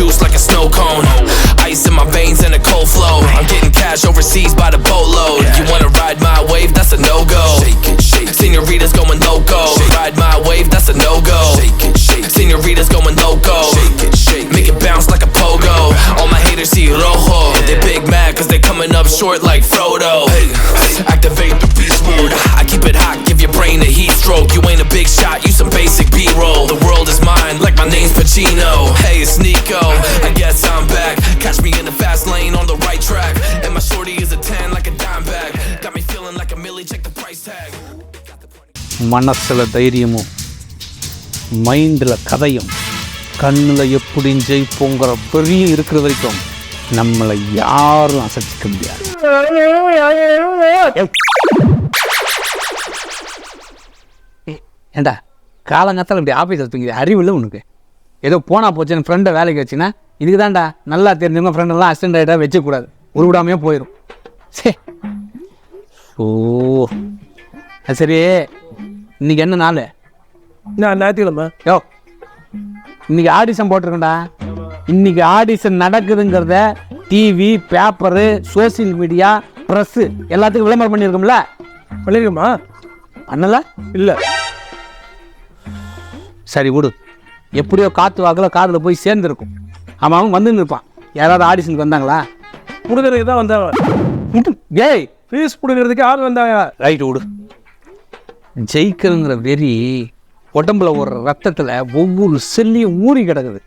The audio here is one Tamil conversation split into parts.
juice like a snow cone. Ice in my veins and a cold flow. I'm getting cash overseas by the boatload. You wanna ride my wave? That's a no go. Senoritas going loco. Ride my wave? That's a no go. Senoritas going loco. Make it bounce like a pogo. All my haters see rojo. They big mad cause they coming up short like Frodo. Activate the beast mode. மனசில் தைரியமும் மைண்டில் கதையும் கண்ணில் எப்படி ஜெயிப்போங்கிற பெரிய இருக்கிற வரைக்கும் நம்மளை யாரும் அசைச்சிக்க முடியாது. ஏண்டா? காலங்காத்தால் இப்படி ஆஃபீஸ் வச்சுங்க அறிவு இல்லை உனக்கு. ஏதோ போனால் போச்சு என் ஃப்ரெண்டை வேலைக்கு வச்சுன்னா இதுக்கு தான்டா நல்லா தெரிஞ்சவங்க ஃப்ரெண்டெல்லாம் அசிஸ்டன்ட் ஆகிட்டா வச்சக்கூடாது. உருவிடாமையே போயிடும் சே. ஓ. சரி. இன்னைக்கு என்ன நாள்? நான் ஞாயிற்றுக்கிழமை. யோ இன்னைக்கு ஆடிஷன் போட்டிருக்கேன்டா. இன்னைக்கு audition நடக்குதுங்கிறத TV paper social media press எல்லாத்துக்கும் விளம்பரம் பண்ணியிருக்கோம்ல? பண்ணிருக்கோமா பண்ணல? இல்லை. சரி விடு. எப்படியோ காற்று வாக்கில் காதில் போய் சேர்ந்துருக்கும். அவன் அவன் வந்துன்னு இருப்பான். யாராவது ஆடிஷனுக்கு வந்தாங்களா? கொடுக்கறதுக்கு தான் வந்தாங்க. ஏய் ஃபீஸ் கொடுக்கறதுக்கு ஆள் வந்தாங்க. ரைட்டு விடு. ஜெயிக்கணுங்கிற வெறி உடம்புல ஒரு ரத்தத்தில் ஒவ்வொரு செல்லையும் ஊறி கிடக்குது.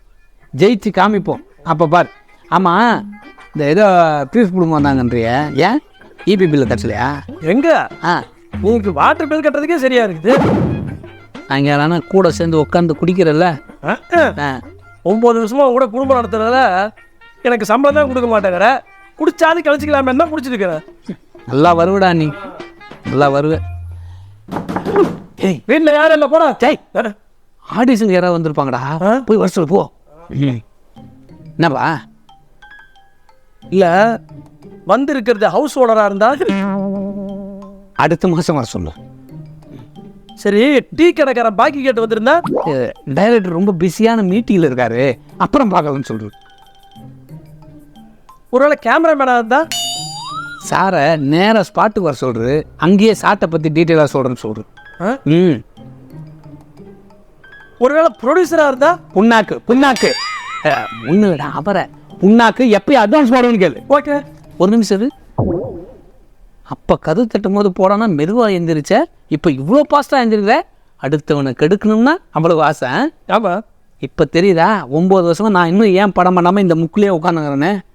ஜெயிச்சு காமிப்போம். அப்போ பார். ஆமாம் இந்த ஏதோ பீஸ் குடும்பம் வந்தாங்கன்றிய. ஏன்? இபி பில்லு கட்டலையா எங்க? ஆ. உங்களுக்கு வாட்டர் பில் கட்டுறதுக்கே சரியா இருக்குது. அங்கே யாரானா கூட சேர்ந்து உட்காந்து குடிக்கிறல்ல? ஒன்பது வருஷமா கூட குடும்பம் நடத்துறதுல எனக்கு சம்பளம் தான் கொடுக்க மாட்டேங்கிற. குடிச்சாது கழிச்சிக்கலாமே தான் குடிச்சிட்டு இருக்கிறேன் நல்லா வருவடா நீ. நல்லா வருவ. ஏய். வீட்டில் யாரும் இல்லை? போடா. அஹ், ஆடிஷனுக்கு யாராவது வந்திருப்பாங்கடா? போய் வர சொல்லு போ. என்னப்பா? இல்ல வந்து இருக்கிறது ஹவுஸ் ஓனரா இருந்தா அடுத்த மாதம் வர சொல்லு. சரி டீ கடைக்காரன் பாக்கி கேட்டு வந்திருந்தா? டைரக்டர் ரொம்ப பிஸியான மீட்டிங்கில் இருக்காரு. அப்புறம் பார்க்கலாம்னு சொல்றாரு ஒருவேளை கேமராமேனா இருந்தா? சாரை நேராக ஸ்பாட்டுக்கு வர சொல்றாரு அங்கேயே சாட்டை பற்றி டீட்டெயிலாக சொல்கிறேன்னு அஹ், ம். ஒருவேளை ப்ரொடியூசரா இருந்தா? புண்ணாக்கு புண்ணாக்கு. விட அவரை. புண்ணாக்கு எப்பயும் அட்வான்ஸ் போடணும்னு கேளு. ஓகே. ஒரு நிமிஷம் இரு. அப்போ கது தட்டும் போது போடானா மெதுவாக எந்திரிச்ச? இப்போ இவ்வளோ பாஸ்ட்டாக எந்திரிக்கிற? அடுத்தவனை கெடுக்கணும்னா அவ்வளவு ஆசை ஆ? ஆமா. இப்போ தெரியுதா? ஒம்பது வருஷமா நான் இன்னும் ஏன் படம் பண்ணாமல் இந்த முக்கிலேயே உட்காந்துங்கிறேனே பார்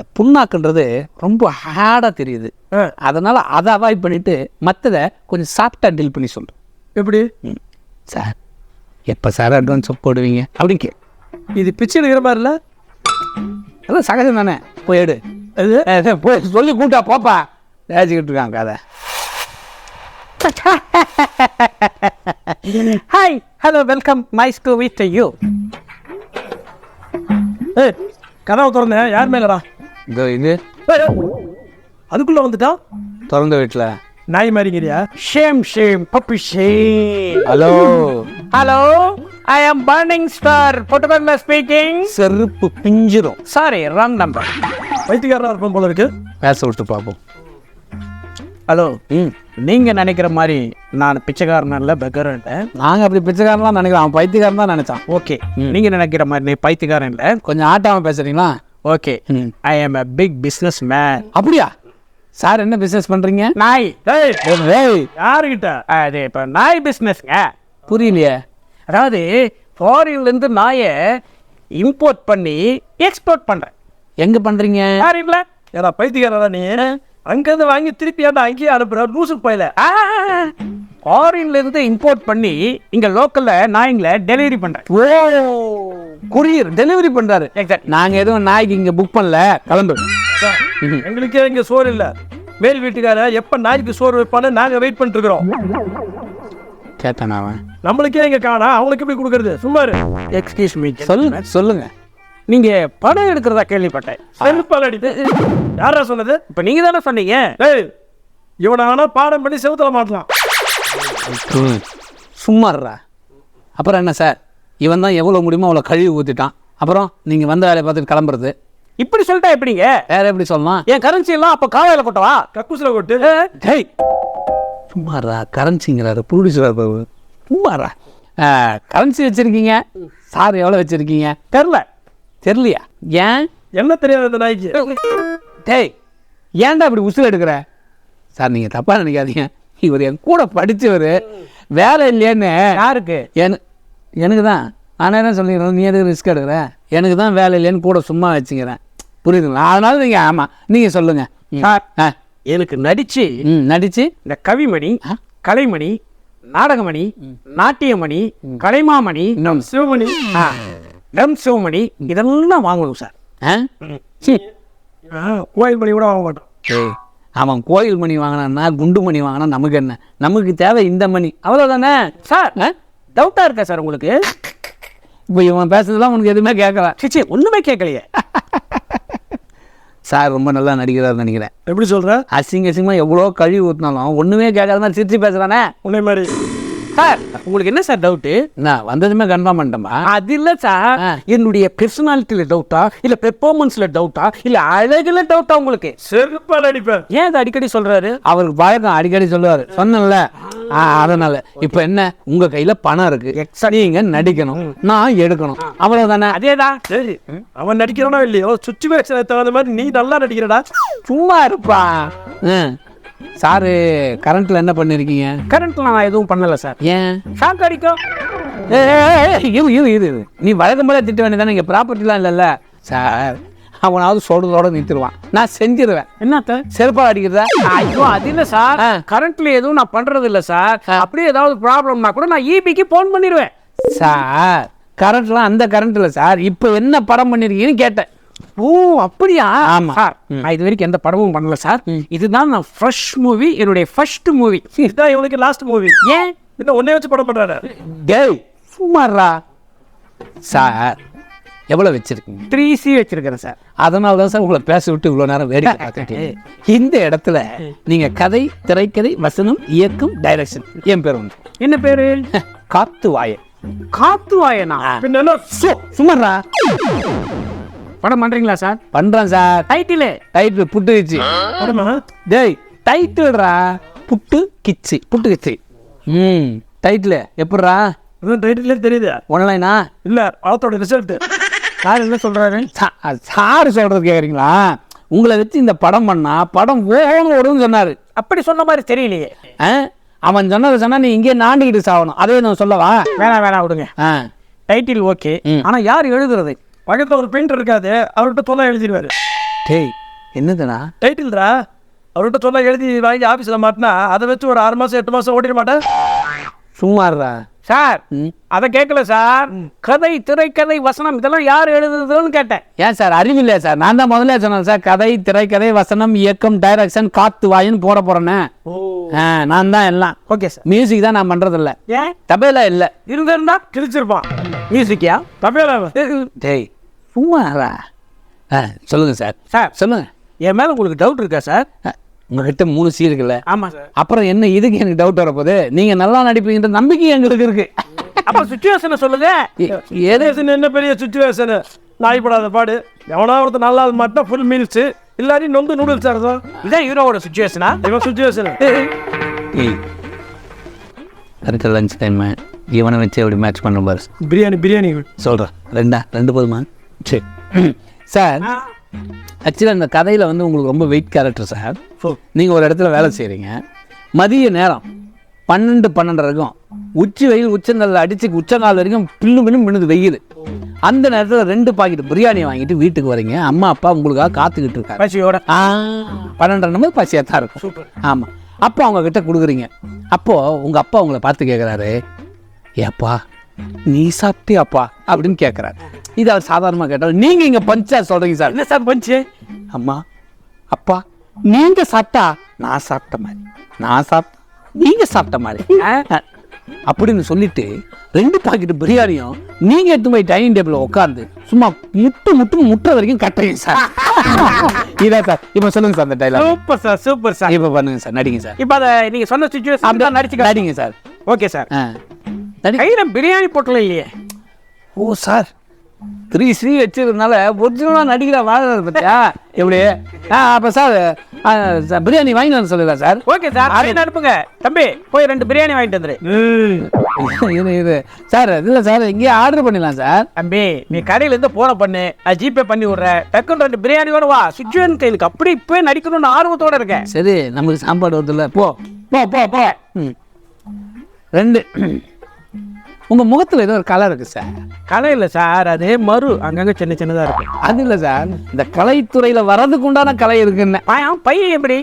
இந்த புண்ணாக்குன்றது ரொம்ப ஹேடாக தெரியுது. அதனால் அதை அவாய்ட் பண்ணிவிட்டு மற்றதை கொஞ்சம் சாஃப்டாக டீல் பண்ணி சொல்கிறேன் எப்படி? ம். சார் எப்போ சார் அட்வான்ஸ் போடுவீங்க? அப்படின்னு கே இது பிச்சை எடுக்கிற மாதிரி இல்ல அதான் சகஜம் தானே. போய் எடு. அது? ஏ, போய் சொல்லி கூட்டா போப்பா. பேசிக்கிட்டு இருக்காங்க கதை. Hi hello welcome mice to with you ஏய் கதவை திறந்தேன் யார் மேலடா? இதோ இது. அதுக்குள்ள வந்துட்டான் திறந்த வீட்டில். நாய் மாதிரிங்கிறியா? Shame shame puppy shame hello hello I am burning star போட்டோபர்ல speaking செருப்பு பிஞ்சிரும். சாரி ராங் நம்பர் வைத்தியக்காரனா இருப்போம் போல இருக்கு. பேச விட்டு பார்ப்போம். ஹலோ ம். நீங்க நினைக்கிற மாதிரி நான் பிச்சைக்காரன் இல்ல பெக்கர்ன்ட்டேன் நாங்கள் அப்படி பிச்சைக்காரன்லாம் நினைக்கிறோம் அவன் பைத்தியக்காரன் தான் நினைச்சான். ஓகே நீங்க நினைக்கிற மாதிரி நீ பைத்தியக்காரன் இல்ல? கொஞ்சம் ஆட்டாமல் பேசுறீங்களா? Okay hmm I am a big business man அப்படியா? சார் என்ன பிஸ்னஸ் பண்ணுறீங்க நாய். ஏய் ஏய் யாருக்கிட்ட அது இப்போ நாய் பிஸ்னஸ்ங்க புரியலையே. அதாவது ஃபாரின்லேருந்து நாயை இம்போர்ட் பண்ணி எக்ஸ்போர்ட் பண்ணுறேன் எங்கே பண்ணுறீங்க ஃபாரின்ல ஏடா பைத்தியக்காரடா நீ? அங்கேருந்து வாங்கி திருப்பி ஏன்டா அங்கேயே அனுப்புற? லூசுக்கு போயில. ஃபாரின்லேருந்து இம்போர்ட் பண்ணி இங்கே லோக்கலில் நாய்ங்களை டெலிவரி பண்ணுறேன் ஓ. கொரியர் டெலிவரி பண்ணுறாரு எக்ஸாக்ட் நாங்கள் எதுவும் நாய்க்கு இங்கே புக் பண்ணல. கிளம்பு எங்களுக்கே இங்கே சோறு இல்லை. மேல் வீட்டுக்கார எப்போ நாய்க்கு சோறு வைப்பான்னு நாங்கள் வெயிட் பண்ணிட்டு இருக்கிறோம் கேட்டான் அவன்? நம்மளுக்கே இங்கே காணா அவங்களுக்கு எப்படி கொடுக்கறது? சும்மா எக்ஸ்கியூஸ் மீ சொல்லுங்க சொல்லுங்க. நீங்க படம் எடுக்கிறதா கேள்விப்பட்டேன். செருப்பால் அடித்து யாரா சொன்னது? இப்போ நீங்க தானே சொன்னீங்க? ஏய் இவனை ஆனா பாடம் பண்ணி செவுத்துல மாட்டலாம். சும்மாடுறா அப்புறம் என்ன சார் இவன் தான் எவ்வளோ முடியுமோ அவ்வளோ கழுவி ஊற்றிட்டான் அப்புறம் நீங்கள் வந்த வேலையை பார்த்துட்டு கிளம்புறது. இப்படி சொல்லிட்டா எப்படிங்க? வேற எப்படி சொல்லலாம் என் கரன்சி எல்லாம் அப்ப காலையில கொட்டவா? கக்கூசில் கொட்டு. டேய். சும்மாரா கரன்சிங்கிறாரு ப்ரொடியூசர் சும்மாரா கரன்சி வச்சுருக்கீங்க? சார் எவ்வளோ வச்சுருக்கீங்க? தெரில தெரியலையா? ஏன்? என்ன தெரியாது அந்த நாய்க்கு? டேய் ஏன்டா இப்படி உசுறு எடுக்கிற? சார் நீங்கள் தப்பாக நினைக்காதீங்க. இவர் என் கூட படித்தவர் வேலை இல்லையேன்னு. யாருக்கு? என எனக்கு தான் ஆனால் என்ன சொல்லிக்கிறேன்? நீ எதுக்கு ரிஸ்க் எடுக்கிற? எனக்கு தான் வேலை இல்லைன்னு கூட சும்மா வச்சுக்கிறேன். புரியுதுங்களா? அதனால நீங்கள் ஆமாம் நீங்கள் சொல்லுங்கள் சார் ஆ. எனக்கு ம் நடித்து இந்த கவிமணி கலைமணி நாடகமணி நாட்டியமணி கலைமாமணி சிவமணி டம் சிவமணி இதெல்லாம் வாங்கணும் சார். கோயில் மணி கூட வாங்க மாட்டான் ஏய் அவன் கோயில் மணி வாங்கினான்னா குண்டு மணி வாங்கினா நமக்கு என்ன? நமக்கு தேவை இந்த மணி. அவ்வளோதானே சார் டவுட்டா இருக்கா சார் உங்களுக்கு? இப்போ இவன் பேசுறதுலாம் உனக்கு எதுவுமே கேட்கல. சிச்சி ஒண்ணுமே கேட்கலையே. சார் ரொம்ப நல்லா நடிக்கிறாருன்னு நினைக்கிறேன். எப்படி சொல்ற? அசிங்க அசிங்கமாக எவ்வளோ கழுவி ஊற்றினாலும் ஒன்றுமே கேட்காத மாதிரி சிரிச்சு பேசுகிறானே உன்னை மாதிரி. சார் உங்களுக்கு என்ன சார் டவுட்டு நான் வந்ததுமே கன்ஃபார்ம் பண்ணிட்டேன்பா அது இல்ல சார். என்னுடைய பெர்சனாலிட்டியில டவுட்டா இல்ல பெர்ஃபார்மன்ஸ்ல டவுட்டா இல்ல அழகுல டவுட்டா உங்களுக்கு? செருப்பா நடிப்பேன் ஏன் அதை அடிக்கடி சொல்றாரு? அவருக்கு பழக்கம் அடிக்கடி சொல்லுவார். சொன்னேன்ல. ஆ, அதனால. இப்போ என்ன? உங்க கையில பணம் இருக்கு. நீங்க நடிக்கணும். நான் எடுக்கணும். அவ்வளவுதானே? அதேதான் சரி. அவன் நடிக்கிறானோ இல்லையோ சுச்சுவேஷனுக்கு தகுந்த மாதிரி நீ நல்லா நடிக்கிறடா. சும்மா இருப்பா. சாரு கரண்ட்ல என்ன பண்ணிருக்கீங்க? கரண்ட்ல நான் எதுவும் பண்ணல சார். ஏன்? ஷாக் அடிக்கும். இரு இரு. நீ வழக்கம் போல திட்ட வேண்டியதானே இங்கே ப்ராப்பர்ட்டிலாம் இல்லைல்ல. சார் அவனாவது சொல்றதோட நிறுத்திடுவான். நான் செஞ்சிருவேன். என்னத்த? செருப்பா அடிக்கிறதா? ஐயோ அது இல்ல சார். கரண்ட்ல எதுவும் நான் பண்றது இல்ல சார். அப்படியே ஏதாவது ப்ராப்ளம்னா கூட நான் இபிக்கு போன் பண்ணிடுவேன் சார் கரண்ட்லாம் அந்த கரண்ட் இல்லை சார். இப்போ என்ன படம் பண்ணிருக்கீங்கன்னு கேட்டேன். ஓ அப்படியா? ஆமா. சார் நான் இது வரைக்கும் எந்த படமும் பண்ணல சார். இதுதான் நான் ஃப்ரெஷ் மூவி என்னுடைய ஃபர்ஸ்ட் மூவி இதுதான் இவனுக்கு லாஸ்ட் மூவி ஏன்? இன்னும் உன்னை வச்சு படம் பண்றாரு? டேய் சும்மாறா சார் எவ்வளோ வச்சிருக்கீங்க? த்ரீ சி வச்சிருக்கிறேன் சார். அதனால தான் சார் உங்களை பேச விட்டு இவ்வளோ நேரம் வேடிக்கை பார்த்துட்டு இந்த இடத்துல நீங்கள் கதை திரைக்கதை வசனம் இயக்கம் டைரக்ஷன் என் பேர் வந்து என்ன பேரு? காத்து வாய. காத்து வாயனா? பின்ன சும்மாறா படம் பண்றீங்களா சார்? பண்றேன் சார். டைட்டிலு டைட்டில் புட்டு கிச்சு. டேய் டைட்டில்ரா புட்டு கிச்சு புட்டு கிச்சு. ம் டைட்டில் இதுவும் டைட்டிலே தெரியுது. ஒன்லைனா இல்ல படத்தோட ரிசல்ட் சார் என்ன சொல்றாரு? சார் சொல்றது கேட்குறீங்களா உங்களை வச்சு இந்த படம் பண்ணா படம் ஓகணும் ஓடுன்னு சொன்னார். அப்படி சொன்ன மாதிரி தெரியலையே. அவன் சொன்னதை சொன்னா நீ இங்கே நாண்டுக்கிட்டு சாகணும். அதே நான் சொல்லவா? வேணாம் வேணாம் விடுங்க. ஆ. டைட்டில் ஓகே ம். ஆனா யார் எழுதுறது? பக்கத்துல ஒரு பெயிண்டர் இருக்காது. அவர்கிட்ட சொன்னா எழுதிடுவாரு. டேய் என்னதுண்ணா டைட்டில்ரா அவர்கிட்ட சொன்னா எழுதி வாங்கி ஆபீஸ்ல மாட்டினா அதை வச்சு ஒரு ஆறு மாசம் எட்டு மாசம் ஓடிட மாட்டேன். சும்மாறா சார். அதை கேட்கல சார். கதை திரைக்கதை வசனம் இதெல்லாம் யார் எழுதுறதுன்னு கேட்டேன். ஏன் சார் அறிவில்லையா சார்? நான் தான் முதல்ல சொன்னேன் சார் கதை திரைக்கதை வசனம் இயக்கம் டைரக்ஷன் காத்து வாயின்னு போட போறேனே ஆ நான் தான் எல்லாம். Okay sir. மியூசிக் தான் நான் பண்றதில்ல. ஏன்? தபேலா இல்லை. இருந்திருந்தா கிழிச்சிருப்பான். மியூசிக்கியா தப்பேல டேய் சும்மாறா ஆ சொல்லுங்க சார். சார். சொல்லுங்க. என் மேல உங்களுக்கு டவுட் இருக்கா சார்? உங்ககிட்ட மூணு சீ இருக்குல்ல? ஆமா சார் அப்புறம் என்ன இதுக்கு எனக்கு டவுட் வரப்போகுது? நீங்க நல்லா நடிப்பீங்கன்ற நம்பிக்கை எங்களுக்கு இருக்கு. அப்ப சுச்சுவேஷனை சொல்லுங்க. சுச்சுவேஷன் என்ன பெரிய சுச்சுவேஷன் நாய்ப்படாத பாடு. எவனா ஒருத்தர் நல்லா மட்டும் ஃபுல் மீல்ஸ் இல்லாட்டி நொந்து நூடுல்ஸ் அர்த்தம் இதான் ஹீரோவோட சுச்சுவேஷனா இவன் சுச்சுவேஷன் கரெக்டாக லஞ்ச் டைம் இவனை வச்சு எப்படி மேட்ச் பண்ண பாரு. பிரியாணி பிரியாணி. சொல்கிறேன் ரெண்டா? ரெண்டு போதுமா? சரி. சார் ஆக்சுவலாக இந்த கதையில் வந்து உங்களுக்கு ரொம்ப வெயிட் கேரக்டர் சார் நீங்கள் ஒரு இடத்துல வேலை செய்கிறீங்க மதிய நேரம் பன்னெண்டு பன்னெண்டு இருக்கும். உச்சி வெயில் உச்சந்தல்ல அடிச்சு உச்சங்கால் வரைக்கும் பில்லு பின்னு மின்னுது வெயில். அந்த நேரத்தில் ரெண்டு பாக்கெட் பிரியாணி வாங்கிட்டு வீட்டுக்கு வரீங்க. அம்மா அப்பா உங்களுக்காக காத்துக்கிட்டு இருக்காங்க. பசியோட. பன்னெண்டரை நம்பர் பசியாக தான் இருக்கும் ஆமாம் அப்போ அவங்க கிட்ட கொடுக்குறீங்க. அப்போது உங்கள் அப்பா உங்களை பார்த்து கேட்குறாரு ஏப்பா நீ சாப்பிட்டியாப்பா அப்படின்னு கேட்குறாரு இது அவர் சாதாரணமாக கேட்டால் நீங்கள் இங்கே பஞ்சா சொல்கிறீங்க சார். என்ன சார் பஞ்சு? அம்மா அப்பா நீங்கள் சாப்பிட்டா நான் சாப்பிட்ட மாதிரி நான் சாப்பிட்டா நீங்கள் சாப்பிட்ட மாதிரி. அப்படின்னு சொல்லிட்டு ரெண்டு பாக்கெட் பிரியாணியும் நீங்கள் எடுத்து போய் டைனிங் டேபிளில் உட்காந்து சும்மா முட்டு முட்டு முட்டுற வரைக்கும் கட்டுறீங்க சார். இதான் சார் இப்போ சொல்லுங்க சார் அந்த dialogue super sir super sir. இப்போ பண்ணுங்க சார் நடிங்க சார். இப்போ அதை நீங்க சொன்ன சுச்சுவேஷன் நடிச்சு நடிங்க சார். Okay sir. ஆ நடி கையில பிரியாணி பொட்டலம் இல்லையே. ஓ சார். த்ரீ ஸ்ரீ வச்சிருந்தனால ஒரிஜினலாக நடிக்கிற வாழ்றது பத்தியா? எப்படி? ஆ அப்போ சார் பிரியாணி வாங்கி வந்து சொல்லுங்க சார். Okay sir. அப்படின்னு அனுப்புங்க. தம்பி போய் ரெண்டு பிரியாணி வாங்கிட்டு வந்துரு. இது இது. சார் இல்லை சார் இங்கேயே ஆர்டர் பண்ணிடலாம் சார். தம்பி நீ கடையில இருந்து போன பண்ணு. நான் ஜிபே பண்ணி விடுறேன். டக்குன்னு ரெண்டு பிரியாணி வேணும் வா. சுச்சுவேன் கைலுக்கு அப்படி இப்பவே நடிக்கணும்னு ஆர்வத்தோட இருக்கேன். சரி நமக்கு சாப்பாடு வருதுல்ல. போ. போ போ போ. ம். ரெண்டு. உங்கள் முகத்தில் ஏதோ ஒரு கலர் இருக்குது சார் கலை இல்லை சார் அது மறு. அங்கங்க சின்ன சின்னதா இருக்கு. அது இல்லை சார் இந்த கலைத்துறையில் வர்றதுக்கு உண்டான கலை இருக்குன்னு. பையன் எப்படி?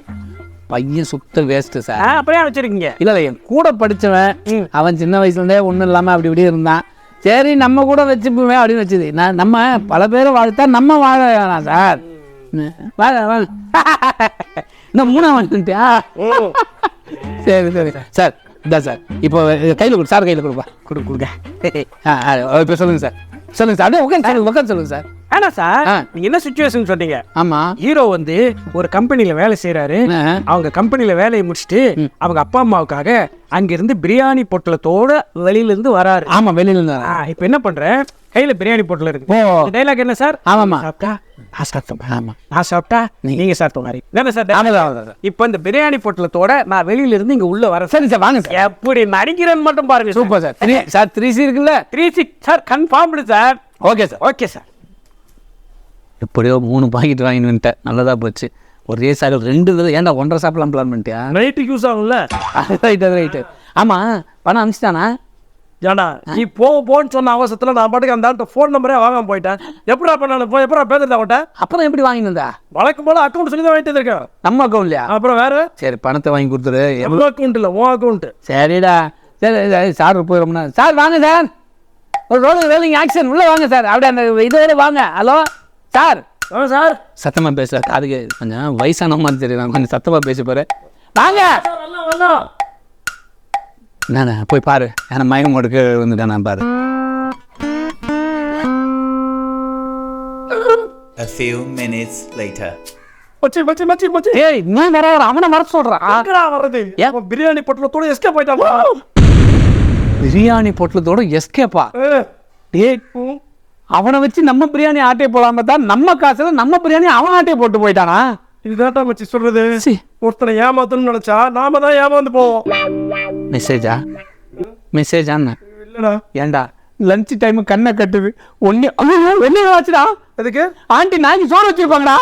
பையன் சுத்த வேஸ்ட்டு சார் அப்படியே வச்சிருக்கீங்க இல்லை இல்லை என் கூட படித்தவன் அவன் சின்ன வயசுலேருந்தே ஒன்றும் இல்லாமல் அப்படி இப்படி இருந்தான். சரி நம்ம கூட வச்சுப்போமே அப்படின்னு வச்சுது. நான் நம்ம பல பேரை வாழ்த்தா நம்ம வாழ வேணாம் சார் இந்த மூணா வந்துட்டியா சரி சரி. சார். இதான் சார். இப்போ கையில் கொடு சார் கையில் கொடுப்பா கொடு கொடுங்க. ஆ ஆ இப்போ சொல்லுங்கள் சார். சொல்லுங்கள் சார். அப்படியே உட்காந்து சார் உட்காந்து சொல்லுங்கள் சார். ஆனா சார். நீங்க என்ன சுச்சுவேஷன் சொன்னீங்க? ஆமாம் ஹீரோ வந்து ஒரு கம்பெனில வேலை செய்யறாரு. அவங்க கம்பெனில வேலையை முடிச்சுட்டு அவங்க அப்பா அம்மாவுக்காக அங்கிருந்து பிரியாணி பொட்டலத்தோட வெளியில இருந்து வராரு. ஆமாம் வெளியில இருந்து இப்போ என்ன பண்றேன் கையில பிரியாணி பொட்டலம் இருக்கு. டைலாக் என்ன சார்? ஆமாம்மா. சாப்பிட்டா நான் சாப்பிட்டேன். ஆமாம் நான் சாப்பிட்டா நீங்க சாப்பிட்ட மாதிரி. தானே சார் ஆமாம் ஆமாம் சார் இப்போ இந்த பிரியாணி பொட்டலத்தோட நான் வெளியில இருந்து இங்க உள்ள வரேன் சரி. சார் வாங்க சார். எப்படி நடிக்கிறேன்னு மட்டும் பாருங்க super sir. Sir three C இருக்குல்ல? Three six sir confirmed sir. Okay sir okay sir எப்படியோ மூணு பாக்கெட் வாங்கிட்டு வந்துட்டேன். நல்லதாக போச்சு. ஒரே சார் ரெண்டு தடவை ஏன்டா ஒன்றரை சாப்பிடலாம் பிளான் பண்ணிட்டியா? நைட்டுக்கு யூஸ் ஆகும்ல. ரைட் அது ரைட்டு ஆமாம் பணம் அனுப்பிச்சிட்டானா? ஏன்னா நீ போ போன்னு சொன்ன அவசரத்துல நான் பாட்டுக்கு அந்த ஆள்கிட்ட ஃபோன் நம்பரே வாங்காம போயிட்டேன். எப்படா பண்ணாலும் போ எப்படா பேசுறது அவன்கிட்ட? அப்புறம் எப்படி வாங்கிட்டு வந்தா? வழக்கம் போல அக்கௌண்ட் சொல்லி தான் வாங்கிட்டு இருக்கேன் நம்ம அக்கௌண்ட்லையா அப்புறம் வேற? சரி பணத்தை வாங்கி கொடுத்துரு எவ்வளோ அக்கௌண்ட் இல்லை உன் அக்கௌண்ட் சரிடா. சரி சரி, போயிடும்னா சார் வாங்க சார் ஒரு ரோடு வேலைங்க ஆக்ஷன் உள்ளே வாங்க சார் அப்படியே அந்த இது வாங்க. Hello sir. சார். சத்தமாக பேசுகிற காதுக்கு கொஞ்சம் வயசான மாதிரி தெரியும் கொஞ்சம் சத்தமாக பேச போகிறேன் வாங்க. என்னண்ணா போய் பாரு. ஏன்னா மயக்கம் கொடுக்க வந்துட்டேன் நான் பாரு. A few minutes later. மச்சி மச்சி மச்சி மச்சி. ஏய் இன்னும் வர அவனை வர சொல்கிறான் எங்கடா வர்றது? ஏன்? பிரியாணி பொட்டலத்தோட எஸ்கே போயிட்டான் பிரியாணி பொட்டலத்தோட எஸ்கேப்பா டேய் அவனை வச்சு நம்ம பிரியாணி ஆட்டே போடாம தான் நம்ம காசுல நம்ம பிரியாணி அவன் ஆட்டே போட்டு போயிட்டானா? இதுதான்டா மச்சி சொல்றது. ஒருத்தனை ஏமாத்தணும்னு நினைச்சா நாம தான் ஏமாந்து போவோம். மெசேஜா? மெசேஜா இல்லடா. ஏன்டா லஞ்ச் டைம் கண்ணை கட்டுது. ஒன்னு வெளியே வச்சுடா அதுக்கு ஆண்டி நாய்க்கு சோறு வச்சிருப்பாங்கடா.